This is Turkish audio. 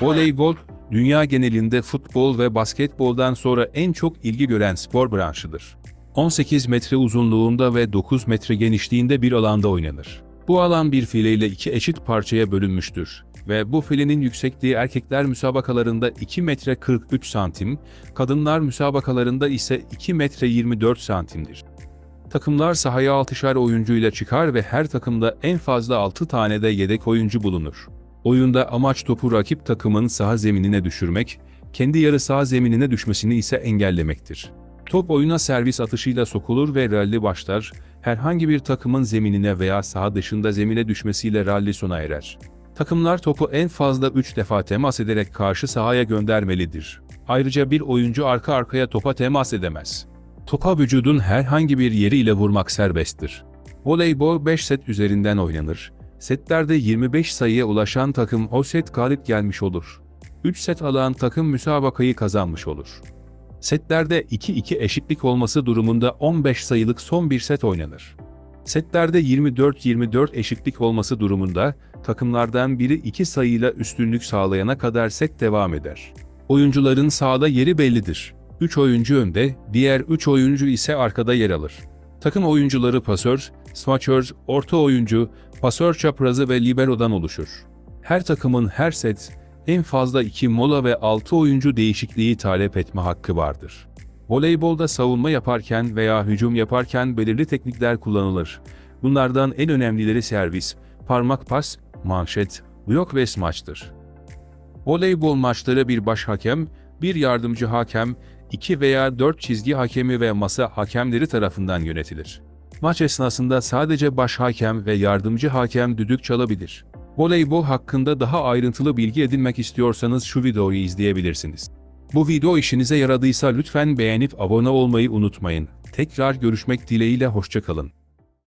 Voleybol, dünya genelinde futbol ve basketboldan sonra en çok ilgi gören spor branşıdır. 18 metre uzunluğunda ve 9 metre genişliğinde bir alanda oynanır. Bu alan bir fileyle iki eşit parçaya bölünmüştür ve bu filenin yüksekliği erkekler müsabakalarında 2 metre 43 santim, kadınlar müsabakalarında ise 2 metre 24 santimdir. Takımlar sahaya 6'şar oyuncuyla çıkar ve her takımda en fazla 6 tane de yedek oyuncu bulunur. Oyunda amaç topu rakip takımın saha zeminine düşürmek, kendi yarı saha zeminine düşmesini ise engellemektir. Top oyuna servis atışıyla sokulur ve ralli başlar, herhangi bir takımın zeminine veya saha dışında zemine düşmesiyle ralli sona erer. Takımlar topu en fazla 3 defa temas ederek karşı sahaya göndermelidir. Ayrıca bir oyuncu arka arkaya topa temas edemez. Topa vücudun herhangi bir yeriyle vurmak serbesttir. Voleybol 5 set üzerinden oynanır. Setlerde 25 sayıya ulaşan takım o set galip gelmiş olur. 3 set alan takım müsabakayı kazanmış olur. Setlerde 2-2 eşitlik olması durumunda 15 sayılık son bir set oynanır. Setlerde 24-24 eşitlik olması durumunda takımlardan biri 2 sayıyla üstünlük sağlayana kadar set devam eder. Oyuncuların sahada yeri bellidir. 3 oyuncu önde, diğer 3 oyuncu ise arkada yer alır. Takım oyuncuları pasör, smaçör, orta oyuncu, pasör çaprazı ve libero'dan oluşur. Her takımın her set en fazla 2 mola ve 6 oyuncu değişikliği talep etme hakkı vardır. Voleybolda savunma yaparken veya hücum yaparken belirli teknikler kullanılır. Bunlardan en önemlileri servis, parmak pas, manşet, blok ve smaçtır. Voleybol maçları bir baş hakem, bir yardımcı hakem, iki veya dört çizgi hakemi ve masa hakemleri tarafından yönetilir. Maç esnasında sadece baş hakem ve yardımcı hakem düdük çalabilir. Voleybol hakkında daha ayrıntılı bilgi edinmek istiyorsanız şu videoyu izleyebilirsiniz. Bu video işinize yaradıysa lütfen beğenip abone olmayı unutmayın. Tekrar görüşmek dileğiyle hoşçakalın.